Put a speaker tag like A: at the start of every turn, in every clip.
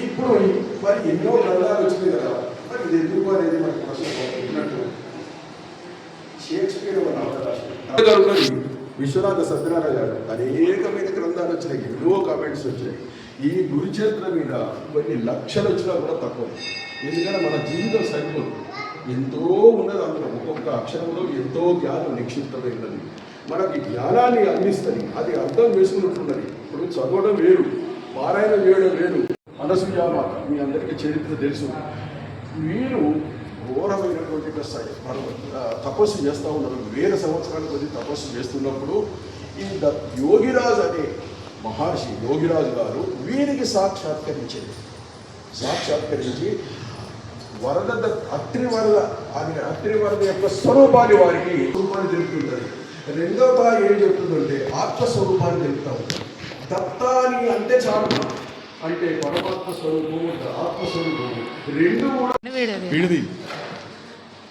A: ఇప్పుడు మరి ఎన్నో గ్రంథాలు వచ్చినాయి కదా మరి ఇది ఎందుకు అనేది మనకు ప్రశ్న ఉన్నట్టు షేక్స్పియర్ ఒక నవల రాశాడు. గారు విశ్వనాథ సత్యనారాయణ గారు అనేకమైన గ్రంథాలు వచ్చినాయి ఎన్నో కామెంట్స్ వచ్చాయి. ఈ గురు చరిత్ర మీద కొన్ని లక్షలు వచ్చినా కూడా తక్కువ. ఎందుకంటే మన జీవితం సరిపోదు. ఎంతో ఉన్నది అందులో ఒక్కొక్క అక్షరంలో ఎంతో జ్ఞానం నిక్షిప్తమైనది. మనకి జ్ఞానాన్ని అందిస్తుంది అది అర్థం చేసుకున్నట్టున్నది ఇప్పుడు చదవడం వేరు పారాయణ చేయడం వేరు. అనసూయామాత మీ అందరికీ చరిత్ర తెలుసు. మీరు ఘోరమైనటువంటి ఆ, తపస్సు చేస్తూ ఉన్నారు వేల సంవత్సరాల కొద్ది తపస్సు చేస్తున్నప్పుడు ఈ యోగిరాజు అనే మహర్షి యోగిరాజు గారు వీరికి సాక్షాత్కరించింది సాక్షాత్కరించి వరద అత్రి వరద అది అత్రి వరద యొక్క స్వరూపాన్ని వారికి స్వరూపాన్ని తెలుపుతుంటారు రెండవ ఏం చెప్తుందంటే ఆత్మస్వరూపాన్ని తెలుపుతా ఉంటారు దత్తాని అంటే చాలు. అంటే పరమాత్మ స్వరూపము ఆత్మస్వరూపము రెండు కూడా
B: వీడిది.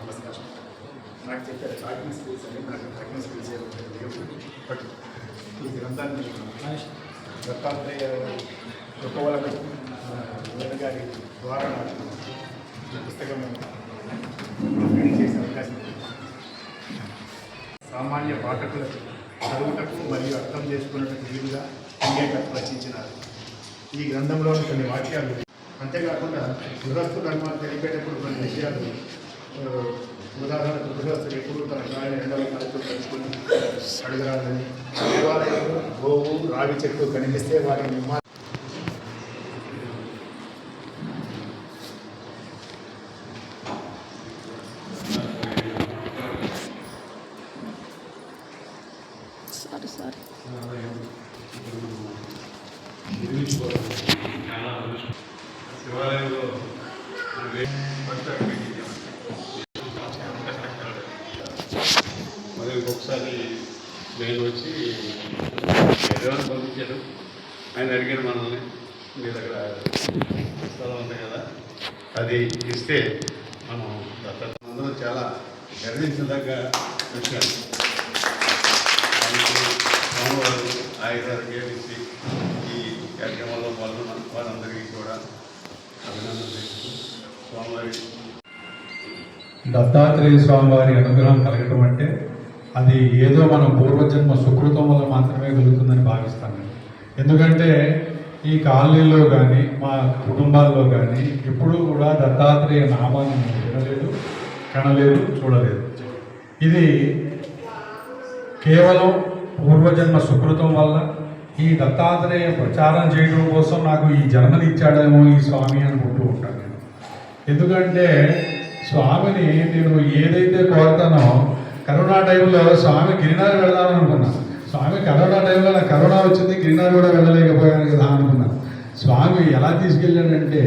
C: నమస్కారం. నాకు చెప్పారు టాకింగ్ స్కిల్స్ అని నాకు టాకింగ్ స్కిల్స్ బట్ ఈ గ్రంథాన్ని దత్తాత్రేయ గొప్పవాళ్ళకు గారి ద్వారా నాకు ఈ పుస్తకం చేసే అవకాశం సామాన్య పాఠకులకు చదువుటకు మరియు అర్థం చేసుకున్నట్టుకు వీలుగా అంగేకర్ రచించినారు. ఈ గ్రంథంలోని కొన్ని వాక్యాలు అంతేకాకుండా గృహస్థు ధర్మాలు తెలిపేటప్పుడు కొన్ని విషయాలు ఉదాహరణకు గృహస్థులు ఎప్పుడు తన గాలి ఎండల కాలుతో కలుసుకుని అడగరాదని దేవాలయంలో గోవు రావి చెట్టు కనిపిస్తే వారి నిర్మాణ
D: సారీ సారీ
E: శివాలయంలో మరి ఇంకొకసారి నేను వచ్చి ఎదురు పంపించాడు ఆయన అడిగారు మనల్ని మీ దగ్గర స్థలం ఉంది కదా అది ఇస్తే మనం దత్తత అందరం చాలా గర్వించదగ్గ విషయం దానికి స్వామివారు ఈ కార్యక్రమంలో పాల్గొన్న వారందరికీ కూడా అభినందన స్వామివారి
F: దత్తాత్రేయ స్వామి వారి అనుగ్రహం కలగటం అంటే అది ఏదో మన పూర్వజన్మ సుకృతం వల్ల మాత్రమే కలుగుతుందని భావిస్తాను ఎందుకంటే ఈ కాలనీలో కానీ మా కుటుంబాల్లో కానీ ఎప్పుడూ కూడా దత్తాత్రేయ నామాన్ని వినలేదు కనలేదు చూడలేదు. ఇది కేవలం పూర్వజన్మ సుకృతం వల్ల ఈ దత్తాత్రేయ ప్రచారం చేయడం కోసం నాకు ఈ జన్మనిచ్చాడేమో ఈ స్వామి అనుకుంటూ ఉంటాను నేను. ఎందుకంటే స్వామిని నేను ఏదైతే కోరుతానో కరోనా టైంలో స్వామి గిరినారు వెళదామని అనుకున్నా స్వామి కరోనా టైంలో నాకు కరోనా వచ్చింది గిరినారు కూడా వెళ్ళలేకపోయాను కదా అనుకున్నాను స్వామి ఎలా తీసుకెళ్ళాడంటే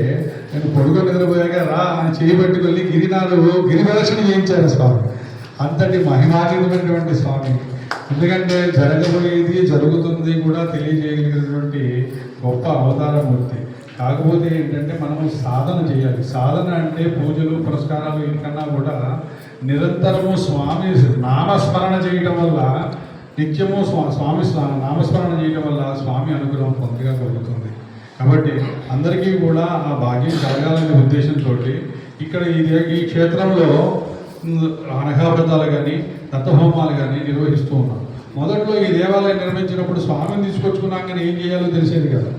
F: నేను పొడుగు నిద్రపోయాక రా అని చేయి పట్టుకెళ్ళి గిరినారు గిరిప్రదక్షిణ చేయించారు స్వామి. అంతటి మహిమాతీతమైనటువంటి స్వామి. ఎందుకంటే జరగబోయేది జరుగుతుంది కూడా తెలియజేయగలిగినటువంటి గొప్ప అవతారమూర్తి కాకపోతే ఏంటంటే మనం సాధన చేయాలి. సాధన అంటే పూజలు పురస్కారాలు వీటికన్నా కూడా నిరంతరము స్వామి నామస్మరణ చేయటం వల్ల నిత్యము స్వా స్వామి నామస్మరణ చేయడం వల్ల స్వామి అనుగ్రహం పొందగా కలుగుతుంది. కాబట్టి అందరికీ కూడా ఆ భాగ్యం కలగాలనే ఉద్దేశంతో ఇక్కడ ఇది ఈ క్షేత్రంలో అనఘావ్రతాలు కానీ దత్తహోమాలు కానీ నిర్వహిస్తూ ఉన్నాం. మొదట్లో ఈ దేవాలయం నిర్మించినప్పుడు స్వామిని తీసుకొచ్చుకున్నాక ఏం చేయాలో తెలిసేది కదా.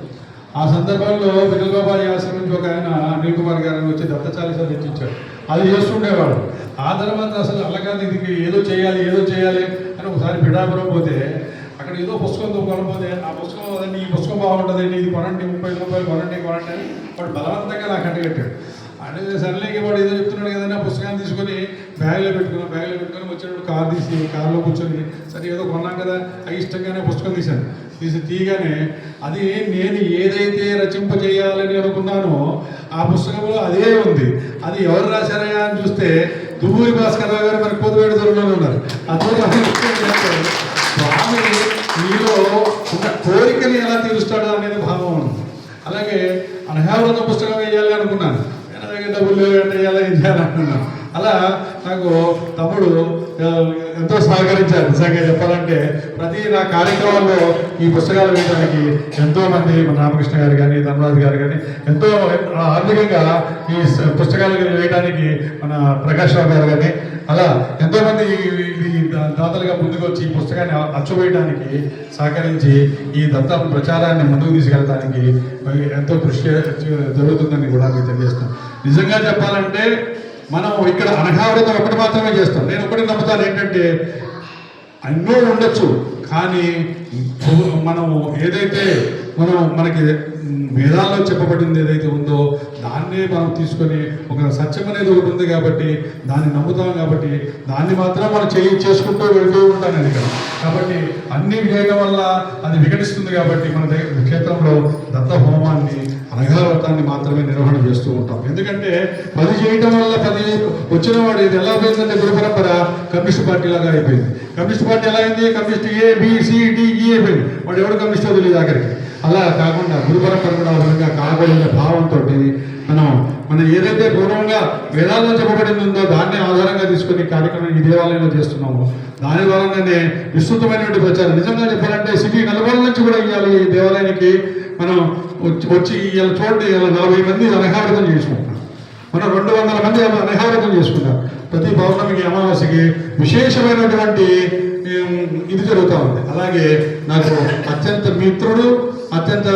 F: ఆ సందర్భంలో విఠలబాబాయి ఆశ్రమం నుంచి ఒక ఆయన అనిల్ కుమార్ గారిని వచ్చి దత్త చాలీసా అది చేస్తుండేవాడు. ఆ తర్వాత అసలు అలాగా దీనికి ఏదో చేయాలి ఏదో చేయాలి అని ఒకసారి పిఠాపురం పోతే అక్కడ ఏదో పుస్తకంతో కొనపోతే ఆ పుస్తకం అదండి ఈ పుస్తకం బాగుంటుందండి ఇది కొనండి ముప్పై రూపాయలు కొనండి కొనండి అని వాడు బలవంతంగా నాకు అంటగట్టాడు అంటే సర్లేకి వాడు ఏదో చెప్తున్నాడు కదండి ఆ పుస్తకాన్ని తీసుకొని బ్యాగ్లో పెట్టుకున్నాం బ్యాగ్లో పెట్టుకొని వచ్చినప్పుడు కార్ తీసి కార్లో కూర్చొని సరే ఏదో కొన్నాం కదా అది ఇష్టంగానే పుస్తకం తీశాను. తీసి తీయగానే అది నేను ఏదైతే రచింపజేయాలని అనుకున్నానో ఆ పుస్తకంలో అదే ఉంది. అది ఎవరు రాశారయ్యా అని చూస్తే దువ్వూరి భాస్కర్ రావు గారు మరి కోతివేడు దొరలోనే ఉన్నారు. అందులో స్వామి మీలో ఉన్న కోరికని ఎలా తీరుస్తాడో అనేది భావం ఉంది. అలాగే అనహావృత పుస్తకం వేయాలి అనుకున్నాను. నేను డబ్బులు లేవు వేయాలి ఏం చేయాలనుకున్నాను అలా నాకు తమ్ముడు ఎంతో సహకరించారు. నిజంగా చెప్పాలంటే ప్రతి నా కార్యక్రమంలో ఈ పుస్తకాలు వేయడానికి ఎంతో మంది మన రామకృష్ణ గారు కానీ ధనరాజు గారు కానీ ఎంతో ఆర్థికంగా ఈ పుస్తకాలు వేయడానికి మన ప్రకాష్ రావు గారు కానీ అలా ఎంతో మంది ఈ- దాతలుగా ముందుకు వచ్చి ఈ పుస్తకాన్ని అచ్చువేయడానికి సహకరించి ఈ దత్త ప్రచారాన్ని ముందుకు తీసుకెళ్ళడానికి ఎంతో కృషి జరుగుతుందని కూడా మీకు తెలియజేస్తాను. నిజంగా చెప్పాలంటే మనం ఇక్కడ అనఘావృతం ఒకటి మాత్రమే చేస్తాం. నేను ఒకటి నమ్ముతాను ఏంటంటే అన్నో ఉండొచ్చు కానీ మనం ఏదైతే మనం మనకి వేదాల్లో చెప్పబడింది ఏదైతే ఉందో దాన్నే మనం తీసుకొని ఒక సత్యం అనేది ఒకటి ఉంది కాబట్టి దాన్ని నమ్ముతాం కాబట్టి దాన్ని మాత్రం మనం చేయి చేసుకుంటూ వెళ్తూ ఉంటాను అది ఇక్కడ. కాబట్టి అన్ని చేయడం వల్ల అది విఘటిస్తుంది కాబట్టి మన దగ్గర క్షేత్రంలో దత్త హోమాన్ని అనఘావ్రతాన్ని మాత్రమే నిర్వహణ చేస్తూ ఉంటాం. ఎందుకంటే పది చేయటం వల్ల పది వచ్చిన వాడు ఇది ఎలా పోయిందంటే గురు పరంపర కమ్యూనిస్ట్ పార్టీ లాగా అయిపోయింది. కమ్యూనిస్ట్ పార్టీ ఎలా అయింది? కమ్యూనిస్ట్ ఏ బి e అయిపోయింది. వాడు ఎవడు కమ్యూనిస్ట్ తెలియదు ఆఖరికి? అలా కాకుండా గురు పరంపర కూడా విధంగా కాబోయే భావంతో మనం మనం ఏదైతే పూర్వంగా వేదాల్లో చెప్పబడింది ఉందో దాన్ని ఆధారంగా తీసుకుని కార్యక్రమం ఈ దేవాలయంలో చేస్తున్నాము దాని ద్వారానే విస్తృతమైనటువంటి ప్రచారం. నిజంగా చెప్పాలంటే సిటీ నలుగురు నుంచి కూడా ఇవ్వాలి ఈ దేవాలయానికి మనం వచ్చి వచ్చి చూడండి వీళ్ళ నలభై మంది అనహారితం చేసుకుంటారు మనం రెండు వందల మంది అనహారితం చేసుకున్నాం ప్రతి పౌర్ణమికి అమావాస్యకి విశేషమైనటువంటి ఇది జరుగుతూ ఉంది. అలాగే నాకు అత్యంత మిత్రుడు అత్యంత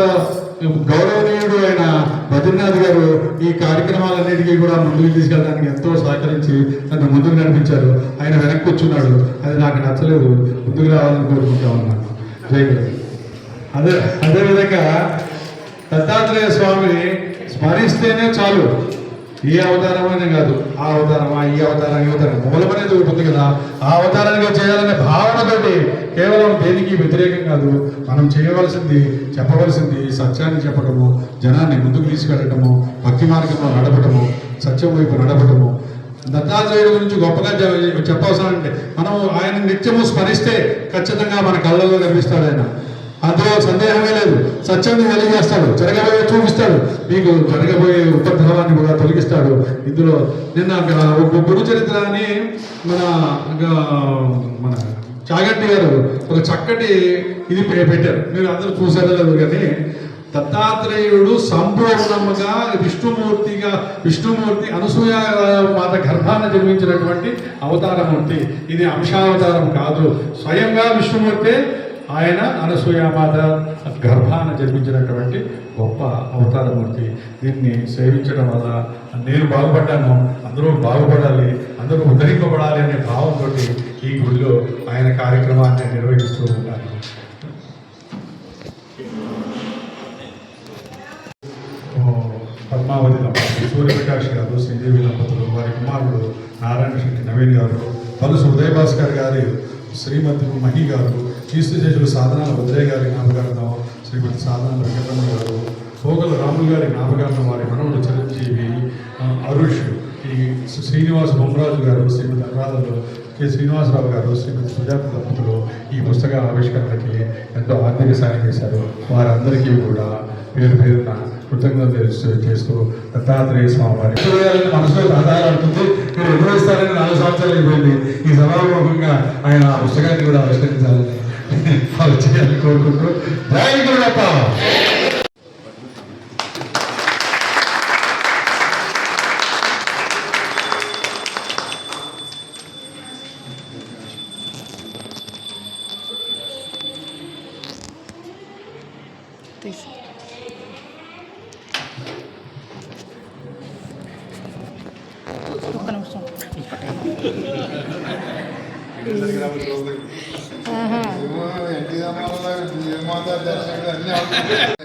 F: గౌరవనీయుడు అయిన బద్రీనాథ్ గారు ఈ కార్యక్రమాలన్నిటికీ కూడా ముందుకు తీసుకెళ్ళడానికి ఎంతో సహకరించి నన్ను ముందుకు నడిపించారు. ఆయన వెనక్కి వచ్చున్నాడు. అది నాకు నచ్చలేదు. ముందుకు రావాలని కోరుకుంటా ఉన్నాను. జై అదే అదేవిధంగా దత్తాత్రేయ స్వామిని స్మరిస్తేనే చాలు. ఏ అవతారమైనా కాదు ఆ అవతారమా ఈ అవతారం ఈ అవతారం. మూలం అనేది ఉంటుంది కదా ఆ అవతారంగా చేయాలనే భావనతోటి కేవలం దేనికి వ్యతిరేకం కాదు మనం చేయవలసింది చెప్పవలసింది సత్యాన్ని చెప్పటము జనాన్ని ముందుకు తీసుకెళ్ళటము భక్తి మార్గంలో నడపటము సత్యం వైపు నడపటము. దత్తాత్రేయుడి గురించి గొప్పగా చెప్పవలసిన అంటే మనం ఆయన నిత్యము స్మరిస్తే ఖచ్చితంగా మన కళ్ళలో కనిపిస్తాడు ఆయన. అందులో సందేహమే లేదు. సత్యాన్ని తెలియజేస్తాడు జరగబోయే చూపిస్తాడు. మీకు జరగబోయే ఉపద్రవాన్ని కూడా తొలగిస్తాడు. ఇందులో నిన్న ఒక గురు చరిత్ర అని మన మన చాగంటి గారు ఒక చక్కటి ఇది పెట్టారు. మీరు అందరూ చూసారో లేదు కానీ దత్తాత్రేయుడు సంపూర్ణముగా విష్ణుమూర్తిగా విష్ణుమూర్తి అనసూయ మాత గర్భాన జన్మించినటువంటి అవతారమూర్తి. ఇది అంశావతారం కాదు. స్వయంగా విష్ణుమూర్తి ఆయన అనసూయామాత గర్భాన జన్మించినటువంటి గొప్ప అవతారమూర్తి. దీన్ని సేవించడం వల్ల నేను బాగుపడ్డాను అందరూ బాగుపడాలి అందరూ ఉద్ధరింపబడాలి అనే భావంతో ఈ గుడిలో ఆయన కార్యక్రమాన్ని నిర్వహిస్తూ ఉన్నాను పద్మావతి దంపతులు సూర్యప్రకాష్ గారు శ్రీదేవి దంపతులు వారి కుమారుడు నారాయణ శెట్టి నవీన్ గారు పలుసు ఉదయభాస్కర్ గారి శ్రీమతి మహి గారు కీర్తి చేతులు సాధనాల ఉదయ గారి జ్ఞాపకార్థం శ్రీమతి సాధనాల వెంకటరమణ గారు పోగల రాములు గారి జ్ఞాపకార్థం వారి మనవుడు చిరంజీవి అరుష్ ఈ శ్రీనివాస బొమ్మరాజు గారు శ్రీమతి అనురాధలు కె శ్రీనివాసరావు గారు శ్రీమతి సుజాత దంపతులు ఈ పుస్తక ఆవిష్కరణకి ఎంతో ఆర్థిక సాయం చేశారు. వారందరికీ కూడా పేరు పేరున కృతజ్ఞత తెలుస్తూ చేస్తూ దత్తాత్రేయ స్వామి వారి మనసులో ఆధారపడుతుంది మీరు నిర్వహిస్తారని నాలుగు సంవత్సరాలు అయిపోయింది. ఈ సభాముఖంగా ఆయన ఆ పుస్తకాన్ని కూడా ఆవిష్కరించాలని వాళ్ళు చేయాలని కోరుకుంటూ జై గురుడప్ప
D: తీసి ఒక్క నిమిషం Bu eski
G: zamanlar, 20 derslerinden ne aldın?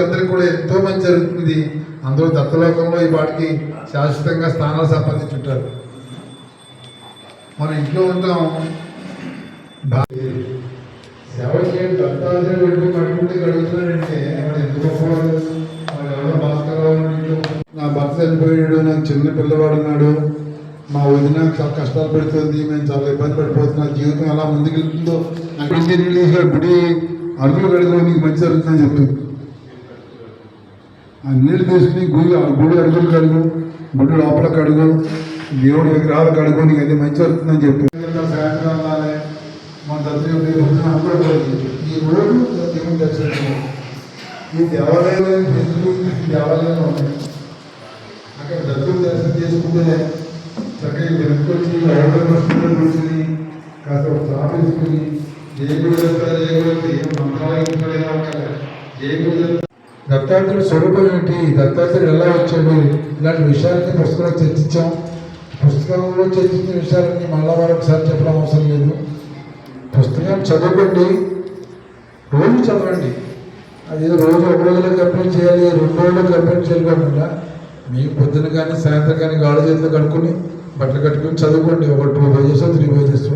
G: కుటుంబీకులందరికీ కూడా ఎంతో మంచి జరుగుతుంది. అందరూ దత్తలోకంలో ఈ పాటికి శాశ్వతంగా స్థానాలు సంపాదించుంటారు. మన ఇంట్లో ఉంటాం. సేవ చేయండి దత్తాత్రేయ వెళ్ళి కడుపుంటే గడుగుతున్నాడంటే ఎందుకు ఎవరో భాస్కరరావు నా భర్త చనిపోయాడు నాకు చిన్న పిల్లవాడు ఉన్నాడు. మా వదిన చాలా కష్టాలు పెడుతుంది మేము చాలా ఇబ్బంది పడిపోతున్నా. జీవితం ఎలా ముందుకెళ్తుందో నాకు రిలీజ్ గుడి అడుగులు పెడుకోవడానికి నీకు మంచి జరుగుతుందని చెప్తుంది ఆ నీళ్ళు తీసుకుని గుడి గుడి అడుగులు కడుగు గుడి లోపల కడుగు దేవుడి విగ్రహాలు కడుగు నీకు అది మంచి వస్తుందని చెప్పి. ఈ రోజు దేవుని దర్శనం ఈ దేవాలయం ఎందుకు? దేవాలయంలో ఉన్నాయి. అక్కడ దత్తుని దర్శనం చేసుకుంటే చక్కగా వెనుకొచ్చి వచ్చి ఎవరి కూర్చుని కాస్త స్థాపించుకుని ఏ గుడి ఏ గుడి వెళ్తే ఏ మంత్రాలు ఇంట్లో ఏ గుడి దత్తాత్రేయుడు స్వరూపం ఏంటి? దత్తాత్రేయుడు ఎలా వచ్చాడు? ఇలాంటి విషయాలన్నీ పుస్తకంలో చర్చించాం? పుస్తకంలో చర్చించిన విషయాలన్నీ మళ్ళా మరొకసారి చెప్పడం అవసరం లేదు. పుస్తకాన్ని చదవండి రోజు చదవండి. అది ఏదో రోజు ఒక రోజులో కంప్లీట్ చేయాలి రెండు రోజుల్లో కంప్లీట్ కాకుండా మీకు పొద్దున కానీ సాయంత్రం కానీ గాడి చేతిలో కట్టుకుని బట్టలు కట్టుకొని చదువుకోండి. ఒక టూ పేజెస్ త్రీ పేజెస్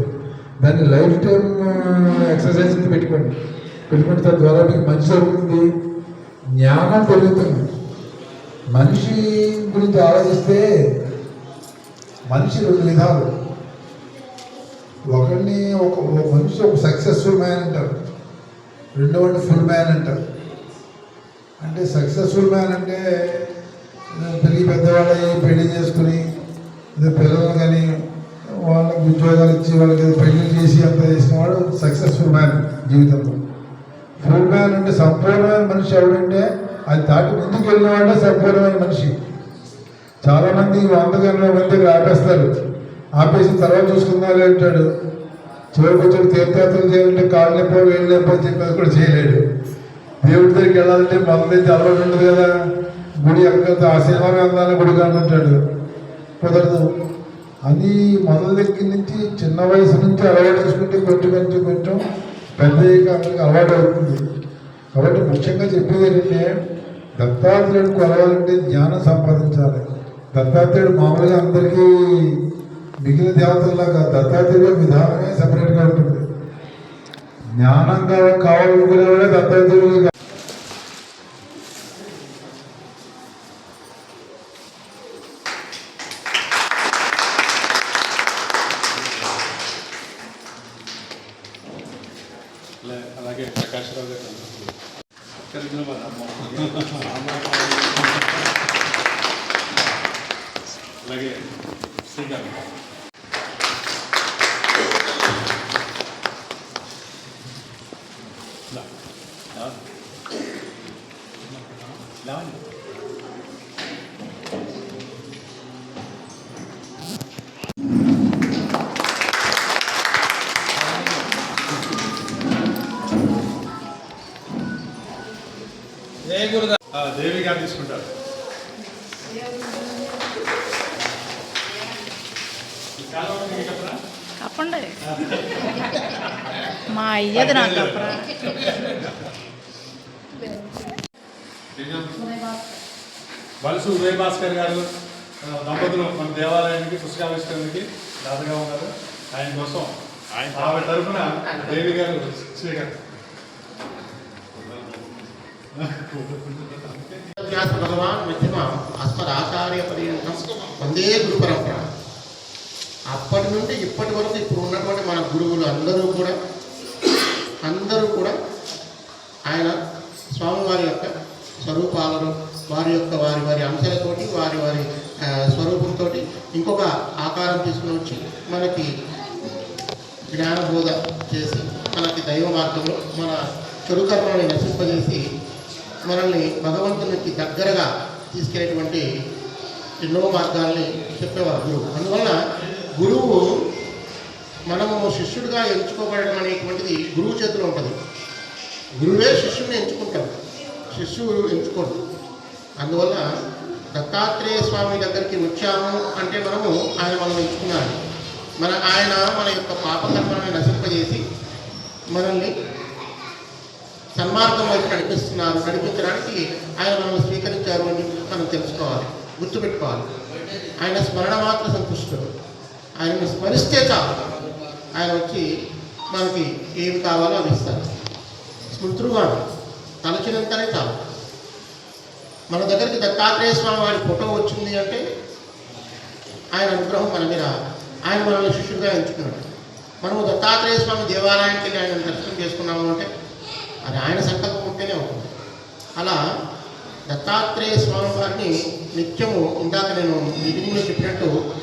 G: దాన్ని లైఫ్ టైం ఎక్సర్సైజ్ పెట్టుకోండి. పెట్టుకుంటే తద్వారా మీకు మంచి జరుగుతుంది జ్ఞానం పెరుగుతుంది. మనిషి గురించి ఆలోచిస్తే మనిషి రెండు విధాలు. ఒకరిని ఒక మనిషి ఒక సక్సెస్ఫుల్ మ్యాన్ అంటారు. రెండవది ఫుల్ మ్యాన్ అంటారు. అంటే సక్సెస్ఫుల్ మ్యాన్ అంటే పెరిగి పెద్దవాళ్ళని పెళ్ళి చేసుకుని ఏదో పిల్లలు కానీ వాళ్ళకి ఉద్యోగాలు ఇచ్చి వాళ్ళకి పెళ్ళి చేసి అంత చేసిన వాడు సక్సెస్ఫుల్ మ్యాన్ జీవితంలో. ఫుల్ అంటే సంపూర్ణమైన మనిషి ఎవడంటే అది దాటి ముందుకు వెళ్ళిన వాడే సంపూర్ణమైన మనిషి. చాలామంది వంద గంటల మంది దగ్గర ఆపేస్తారు. ఆపేసి తర్వాత చూసుకుందాం అంటాడు. చివరికి వచ్చి తీర్థయాత్రలు చేయాలంటే కాళ్ళు నొప్పో వేళ్ళు నొప్పో చెప్పి అది కూడా చేయలేడు. దేవుడి దగ్గరికి వెళ్ళాలంటే మొదలైతే అలవాటు ఉండదు కదా. గుడి ఎక్కడ ఆ శనివారం అందాలని గుడి కానుంటాడు కుదరదు. అది మొదల దగ్గర నుంచి చిన్న వయసు నుంచి అలవాటు చేసుకుంటే కొంచెం కొంచెం కొంచెం పెద్ద అయ్యాక అలవాటు అవుతుంది కాబట్టి ముఖ్యంగా చెప్పేది ఏంటంటే దత్తాత్రేయుడు కొలవాలంటే జ్ఞానం సంపాదించాలి. దత్తాత్రేయుడు మామూలుగా అందరికీ మిగిలిన దేవతల్లాగా దత్తాత్రేయుడు విధానమే సపరేట్గా ఉంటుంది. జ్ఞానంగా కావాలనుకునేవాడే దత్తాత్రేయుడు
B: దేవి గారు తీసుకుంటారు ఈ కాలువ మీకు చెప్పరా
D: కప్పండి మా అయ్యది నాకు కప్పరా
B: బలుసు ఉదయ్ భాస్కర్ గారు దంపతులు మన దేవాలయానికి పుస్తకావిష్కరణకి దాతగా ఉన్నారు ఆయన కోసం ఆవిడ తరఫున దేవి గారు స్వీకరణ
H: భగవాన్ మధ్యమ అస్మదాచార్య పర్యంతం వందే గురు పరంపర అప్పటి నుండి ఇప్పటి వరకు ఇప్పుడు ఉన్నటువంటి మన గురువులు అందరూ కూడా అందరూ కూడా ఆయన స్వామివారి యొక్క స్వరూపాలను వారి యొక్క వారి వారి అంశాలతోటి వారి వారి స్వరూపంతో ఇంకొక ఆకారం తీసుకుని వచ్చి మనకి జ్ఞానబోధ చేసి మనకి దైవ మార్గంలో మన చెడుకర్మని నశింపజేసి మనల్ని భగవంతునికి దగ్గరగా తీసుకెళ్ళేటువంటి ఎన్నో మార్గాల్ని చెప్పేవారు గురువు. అందువల్ల గురువు మనము శిష్యుడిగా ఎంచుకోబడడం అనేటువంటిది గురువు చేతిలో ఉంటుంది. గురువే శిష్యుడిని ఎంచుకుంటాడు. శిష్యుడు ఎంచుకోడు. అందువల్ల దత్తాత్రేయ స్వామి దగ్గరికి వచ్చాము అంటే మనము ఆయన మనం ఎంచుకున్నాడు. మన ఆయన మన యొక్క పాపకర్మని నశింపజేసి మనల్ని సన్మార్గం వైపు నడిపిస్తున్నారు. నడిపించడానికి ఆయన మనం స్వీకరించారు అని మనం తెలుసుకోవాలి. గుర్తుపెట్టుకోవాలి. ఆయన స్మరణ మాత్ర సంతుష్టుడు. ఆయనను స్మరిస్తే చాలు. ఆయన వచ్చి మనకి ఏమి కావాలో అవి ఇస్తారు స్మృతులుగా తలచినంతనే చాలు. మన దగ్గరికి దత్తాత్రేయ స్వామి వారి ఫోటో వచ్చింది అంటే ఆయన అనుగ్రహం మన మీద ఆయన మనల్ని శిష్యుడిగా ఎంచుకున్నాడు. మనము దత్తాత్రేయ స్వామి దేవాలయానికి వెళ్ళి ఆయన దర్శనం చేసుకున్నాము అంటే అది ఆయన సంకల్పం ఉంటేనే అవుతుంది. అలా దత్తాత్రేయ స్వామి వారిని నిత్యము ఇందాక నేను మీటింగ్లో చెప్పినట్టు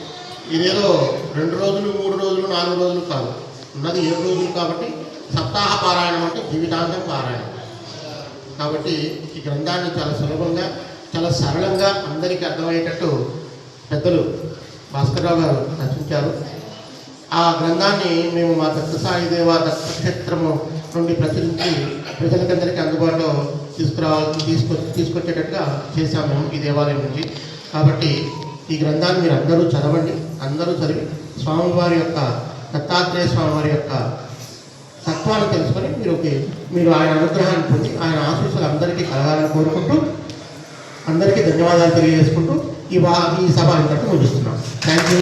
H: ఇదేదో రెండు రోజులు మూడు రోజులు నాలుగు రోజులు కాదు. ఉన్నది ఏడు రోజులు కాబట్టి సప్తాహ పారాయణం అంటే జీవితాంతం పారాయణం. కాబట్టి ఈ గ్రంథాన్ని చాలా సులభంగా చాలా సరళంగా అందరికీ అర్థమయ్యేటట్టు పెద్దలు భాస్కర్రావు గారు రచించారు. ఆ గ్రంథాన్ని మేము మా దత్తసాయి దేవ దత్తక్షేత్రము నుండి ప్రచురించి ప్రజలకందరికీ అందుబాటులో తీసుకురావాలి తీసుకొ తీసుకొచ్చేటట్టుగా చేశాము ఈ దేవాలయం నుంచి. కాబట్టి ఈ గ్రంథాన్ని మీరు అందరూ చదవండి. అందరూ చదివి స్వామివారి యొక్క దత్తాత్రేయ స్వామివారి యొక్క తత్వాన్ని తెలుసుకొని మీరు ఒక- మీరు ఆయన అనుగ్రహాన్ని పొంది ఆయన ఆశీస్సులు అందరికీ కలగాలని కోరుకుంటూ అందరికీ ధన్యవాదాలు తెలియజేసుకుంటూ ఈ వా ఈ సభ ఇంతకు ముగిస్తున్నాం. Thank you